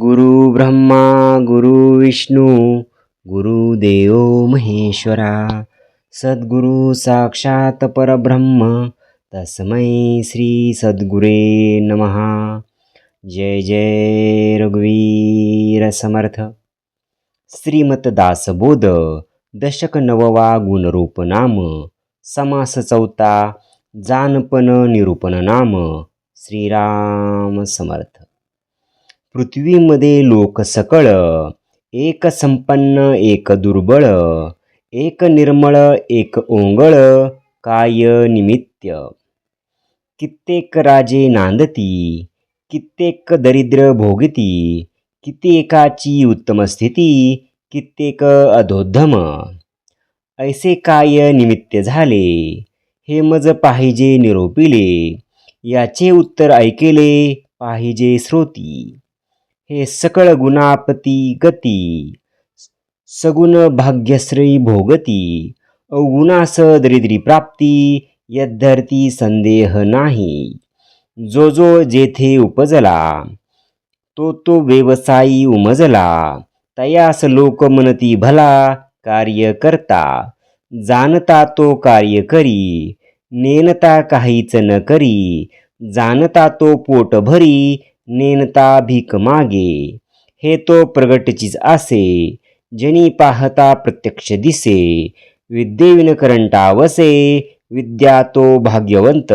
गुरु ब्रह्मा गुरु विष्णू गुरुदेव महेश्वरा। सद्गुरु साक्षात परब्रह्म तस्मै श्री सद्गुरे नमः। जय जय रघुवीर समर्थ। श्रीमत दासबोध दशक नववा गुणरूप नाम समास चौथा जानपन निरूपण नाम श्रीराम समर्थ। पृथ्वीमध्ये लोक सकळ एक संपन्न एक दुर्बळ एक निर्मळ एक ओंगळ काय निमित्य कित्येक राजे नांदती कित्येक दरिद्र भोगती कित्येकाची उत्तम स्थिती कित्येक अधोद्धम. ऐसे काय निमित्त झाले? हे मज पाहिजे निरोपिले याचे उत्तर ऐकेले पाहिजे श्रोती हे सकळ गुणापती गती सगुण भाग्यश्री भोगती अवगुणास दरिद्री प्राप्ती यद्धरती संदेह नाही. जो जो जेथे उपजला तो तो व्यवसायी उमजला तयास लोक म्हणती भला कार्य करता जाणता तो कार्य करी नेनता काहीच न करी जाणता तो पोट भरी नेनता भीक मागे. हे तो प्रगटचीच असे जनी पाहता प्रत्यक्ष दिसे. विद्येविन करंटा वसे विद्या तो भाग्यवंत.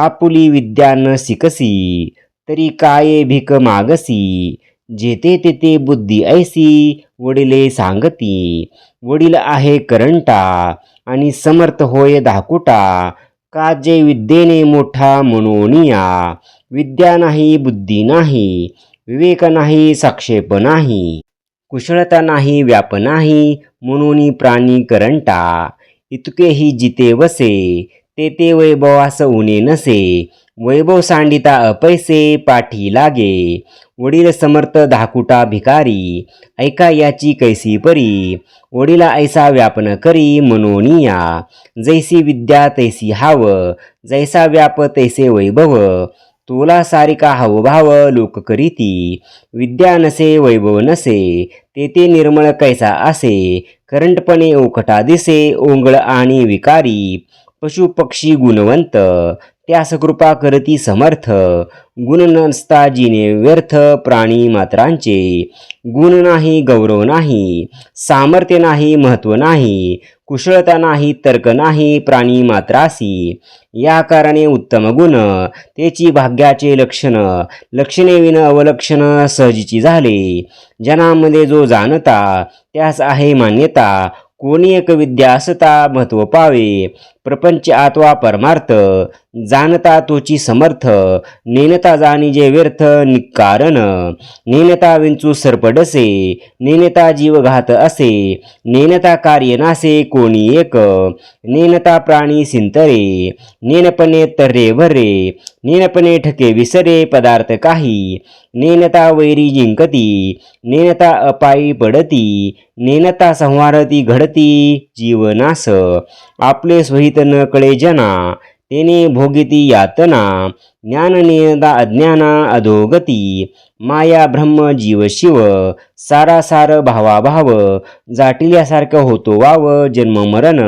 आपुली विद्या न शिकसी तरी काये भीक मागसी. जेते तेथे बुद्धी ऐसी वडिले सांगती. वडील आहे करंटा आणि समर्थ होय धाकुटा. का जे विद्येने मोठा मनोनिया. विद्या नाही बुद्धी नाही विवेक नाही साक्षेप नाही कुशळता नाही व्याप नाही म्हणून प्राणी करंटा इतकेही जिते वसे ते ते वैभवास उणे नसे वैभव सांडिता अपैसे पाठी लागे वडील समर्थ धाकुटा भिकारी ऐका याची कैसी परी वडीला ऐसा व्यापन करी मनोनिया जैसी विद्या तैसी हाव जैसा व्याप तैसे वैभव तोला सारिका हावभाव लोक करीती. विद्या नसे वैभव नसे तेथे निर्मळ कैसा असे. करंटपणे ओखटा दिसे ओंगळ आणि विकारी. पशुपक्षी गुणवंत त्यास कृपा करती समर्थ गुण नसता जिने व्यर्थ प्राणी मात्रांचे. गुण नाही गौरव नाही सामर्थ्य नाही महत्त्व नाही कुशळता नाही तर्क नाही प्राणी मात्रासी. या कारणे उत्तम गुण त्याची भाग्याचे लक्षण लक्षणे विन अवलक्षण सहजीची झाले. जनामध्ये जो जाणता त्यास आहे मान्यता कोणी एक विद्या असता महत्त्व पावे. प्रपंच आत्वा परमार्थ जाणता तोची समर्थ नेनता जाणी जे व्यर्थ निकारण नेनता विंचू सर्पडसे नेनता जीवघात असे नेनता कार्य नासे कोणी एक नेनता प्राणी सिंतरे नेनपणे तर्रे भरे नेनपणे ठके विसरे पदार्थ काही नेनता वैरी जिंकती नेनता अपायी पडती नेनता संहारती घडती जीवनास आपले स्वहित न कळे जना तेने भोगिती यातना ज्ञान अज्ञाना अधोगती माया ब्रह्म जीव शिव सारासार भावाभाव जाटिल्यासारखं होतो वाव जन्म मरण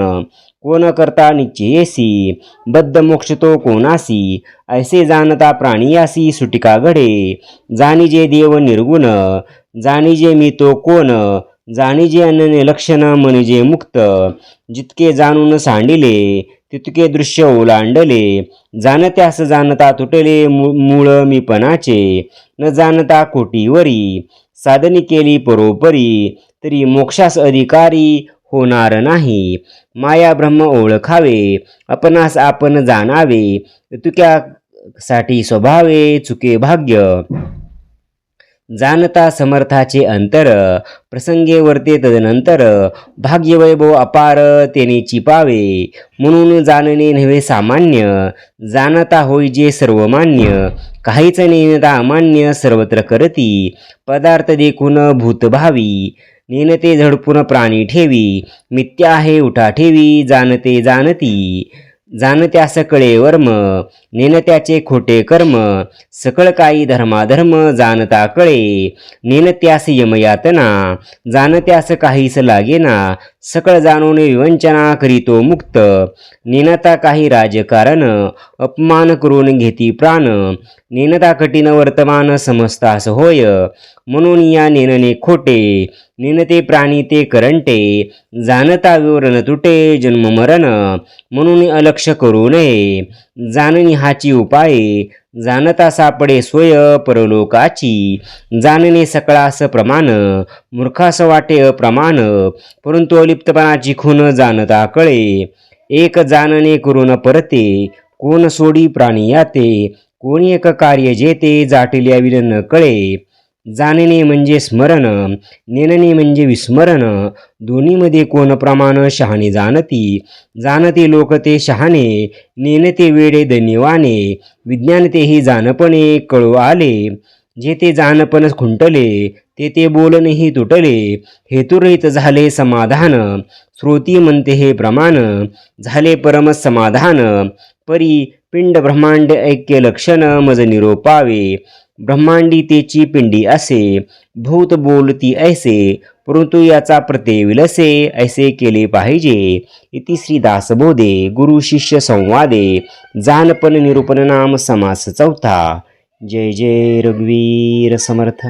कोण करता निश्चयेसी बद्ध मोक्ष तो कोणासी ऐसे जाणता प्राणियासी सुटिका घडे जाणीजे देव निर्गुण जाणीजे मी तो कोण जाणीजे अनन्य लक्षण म्हणजे मुक्त जितके जाणून सांडिले तितके दृश्य ओलांडले. जाणत्यास जाणता तुटले मू- मूळ मीपणाचे. न जाणता कोटीवरी साधनी केली परोपरी तरी मोक्षास अधिकारी होणार नाही. माया ब्रह्म ओळखावे आपणास आपण जाणावे. तुक्यासाठी स्वभावे चुके भाग्य. जाणता समर्थाचे अंतर प्रसंगे वर्ते तदनंतर भाग्यवैभव अपार तेने चिपावे. म्हणून जाणणे नव्हे सामान्य जाणता होई जे सर्वमान्य काहीच नेनता अमान्य सर्वत्र करती. पदार्थ देखून भूतभावी नेनते झडपून प्राणी ठेवी मिथ्या आहे उठा ठेवी जाणते जाणती. जाणत्यास कळे वर्म नेनत्याचे खोटे कर्म सकळ काही धर्माधर्म जाणता कळे. नेनत्यास यमयातना जाणत्यास काहीस लागेना सकळ जाणून विवंचना करीतो मुक्त. नेनता काही राजकारण अपमान करून घेती प्राण. नेनता कठीण वर्तमान समजतास होय. म्हणून या नेनने खोटे नेनते प्राणी ते करंटे. जाणता विवरण तुटे जन्म मरण. म्हणून अलक्ष करू नये. जाणणी हाची उपाय जाणता सापडे सोय परलोकाची। जाणणे सकळास प्रमाण मूर्खास वाटे अप्रमाण परंतु अलिप्तपणाची खून जाणता कळे। एक जाणणे करून परते कोण सोडी प्राणी याते कोणी एक कार्य जेते जाटिल्या विलन कळे। जाणणे म्हणजे स्मरण नेणणे म्हणजे विस्मरण. दोन्हीमध्ये कोण प्रमाण शहाणे जाणती? जाणते लोक ते शहाणे नेनते वेडे धन्यवाने. विज्ञान तेही जाणपणे कळू आले जे ते जाणपण खुंटले ते ते बोलणेही तुटले. हेतुरहित झाले समाधान. श्रोती म्हणते हे प्रमाण. झाले परम समाधान. परी पिंड ब्रह्मांड ऐक्य लक्षण मज निरोपावे. ब्रह्मांडितेची पिंडी असे भूत बोलती ऐसे परंतु याचा प्रत्यय विलसे ऐसे केले पाहिजे. इति श्री दासबोधे गुरु शिष्य संवादे जानपन निरूपण नाम समास चौथा. जय जय रघुवीर समर्थ.